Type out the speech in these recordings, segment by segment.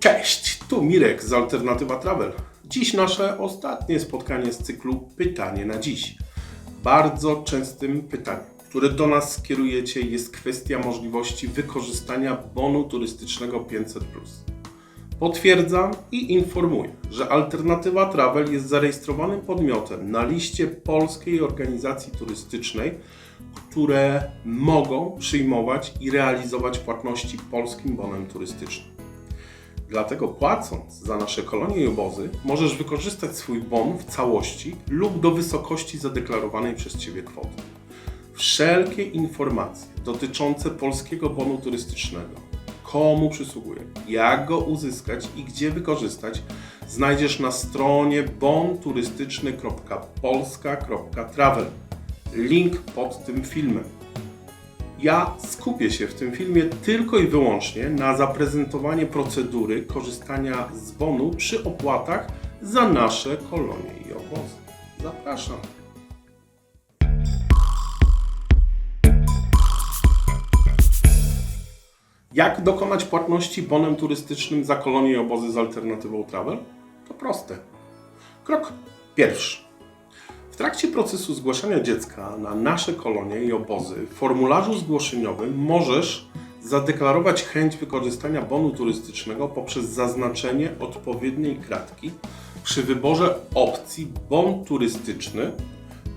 Cześć, tu Mirek z Alternatywa Travel. Dziś nasze ostatnie spotkanie z cyklu Pytanie na dziś. Bardzo częstym pytaniem, które do nas skierujecie, jest kwestia możliwości wykorzystania bonu turystycznego 500. Potwierdzam i informuję, że Alternatywa Travel jest zarejestrowanym podmiotem na liście Polskiej Organizacji Turystycznej, które mogą przyjmować i realizować płatności polskim bonem turystycznym. Dlatego płacąc za nasze kolonie i obozy, możesz wykorzystać swój bon w całości lub do wysokości zadeklarowanej przez Ciebie kwoty. Wszelkie informacje dotyczące polskiego bonu turystycznego, komu przysługuje, jak go uzyskać i gdzie wykorzystać, znajdziesz na stronie bonturystyczny.polska.travel. Link pod tym filmem. Ja skupię się w tym filmie tylko i wyłącznie na zaprezentowanie procedury korzystania z bonu przy opłatach za nasze kolonie i obozy. Zapraszam. Jak dokonać płatności bonem turystycznym za kolonie i obozy z alternatywą travel? To proste. Krok pierwszy. Trakcie procesu zgłaszania dziecka na nasze kolonie i obozy w formularzu zgłoszeniowym możesz zadeklarować chęć wykorzystania bonu turystycznego poprzez zaznaczenie odpowiedniej kratki. Przy wyborze opcji bon turystyczny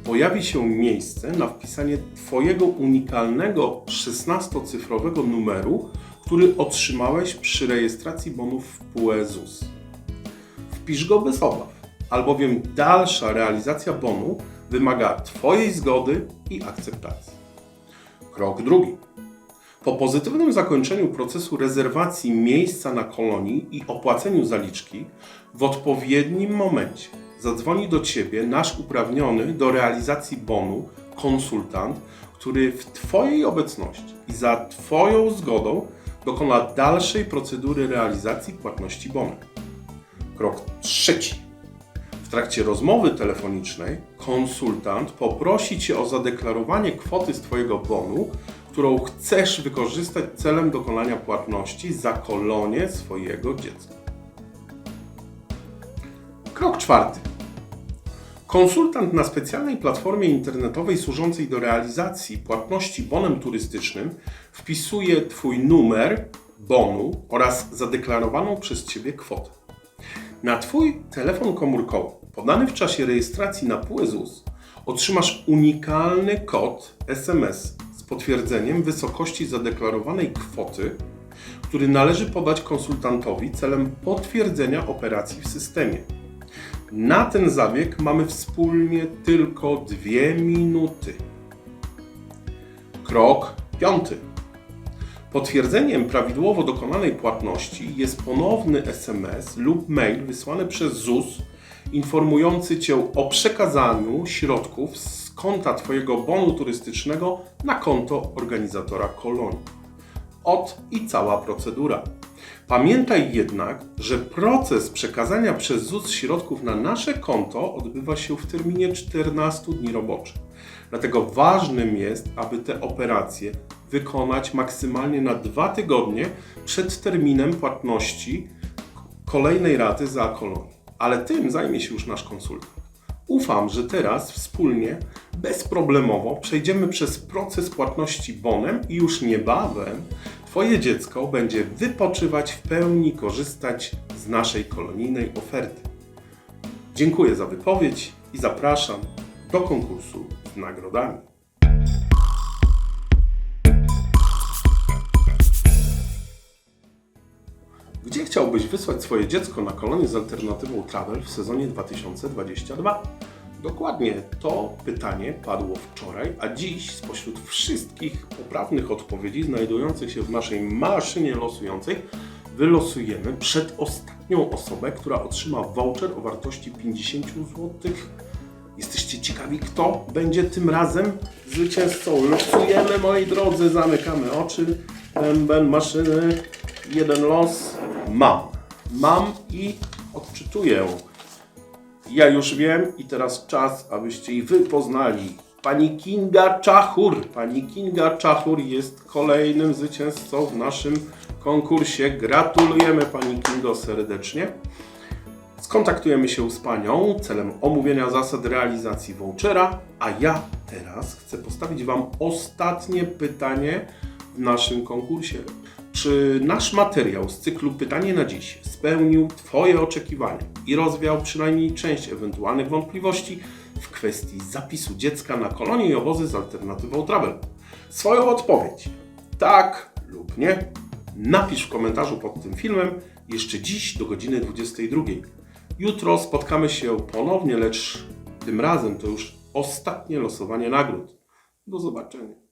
pojawi się miejsce na wpisanie Twojego unikalnego 16-cyfrowego numeru, który otrzymałeś przy rejestracji bonów w PUE ZUS. Wpisz go bez obaw, albowiem dalsza realizacja bonu wymaga Twojej zgody i akceptacji. Krok drugi. Po pozytywnym zakończeniu procesu rezerwacji miejsca na kolonii i opłaceniu zaliczki, w odpowiednim momencie zadzwoni do Ciebie nasz uprawniony do realizacji bonu konsultant, który w Twojej obecności i za Twoją zgodą dokona dalszej procedury realizacji płatności bonu. Krok trzeci. Trakcie rozmowy telefonicznej konsultant poprosi Cię o zadeklarowanie kwoty z Twojego bonu, którą chcesz wykorzystać celem dokonania płatności za kolonie swojego dziecka. Krok czwarty. Konsultant na specjalnej platformie internetowej służącej do realizacji płatności bonem turystycznym wpisuje Twój numer bonu oraz zadeklarowaną przez Ciebie kwotę. Na Twój telefon komórkowy podany w czasie rejestracji na PUE otrzymasz unikalny kod SMS z potwierdzeniem wysokości zadeklarowanej kwoty, który należy podać konsultantowi celem potwierdzenia operacji w systemie. Na ten zabieg mamy wspólnie tylko dwie minuty. Krok piąty. Potwierdzeniem prawidłowo dokonanej płatności jest ponowny SMS lub mail wysłany przez ZUS informujący Cię o przekazaniu środków z konta Twojego bonu turystycznego na konto organizatora kolonii. Od i cała procedura. Pamiętaj jednak, że proces przekazania przez ZUS środków na nasze konto odbywa się w terminie 14 dni roboczych. Dlatego ważnym jest, aby te operacje wykonać maksymalnie na dwa tygodnie przed terminem płatności kolejnej raty za kolonię. Ale tym zajmie się już nasz konsultant. Ufam, że teraz wspólnie, bezproblemowo przejdziemy przez proces płatności bonem i już niebawem Twoje dziecko będzie wypoczywać w pełni, korzystać z naszej kolonijnej oferty. Dziękuję za wypowiedź i zapraszam do konkursu z nagrodami. Gdzie chciałbyś wysłać swoje dziecko na kolonię z alternatywą Travel w sezonie 2022? Dokładnie to pytanie padło wczoraj, a dziś spośród wszystkich poprawnych odpowiedzi znajdujących się w naszej maszynie losującej wylosujemy przedostatnią osobę, która otrzyma voucher o wartości 50 zł. Jesteście ciekawi, kto będzie tym razem zwycięzcą? Losujemy, moi drodzy, zamykamy oczy. Bęben maszyny, jeden los. Mam. Mam i odczytuję. Ja już wiem i teraz czas, abyście i wy poznali pani Kinga Czachur. Pani Kinga Czachur jest kolejnym zwycięzcą w naszym konkursie. Gratulujemy Pani Kingo serdecznie. Skontaktujemy się z Panią celem omówienia zasad realizacji vouchera, a ja teraz chcę postawić Wam ostatnie pytanie w naszym konkursie. Czy nasz materiał z cyklu Pytanie na dziś spełnił Twoje oczekiwania i rozwiał przynajmniej część ewentualnych wątpliwości w kwestii zapisu dziecka na kolonie i obozy z alternatywą travel? Swoją odpowiedź tak lub nie napisz w komentarzu pod tym filmem jeszcze dziś do godziny 22. Jutro spotkamy się ponownie, lecz tym razem to już ostatnie losowanie nagród. Do zobaczenia.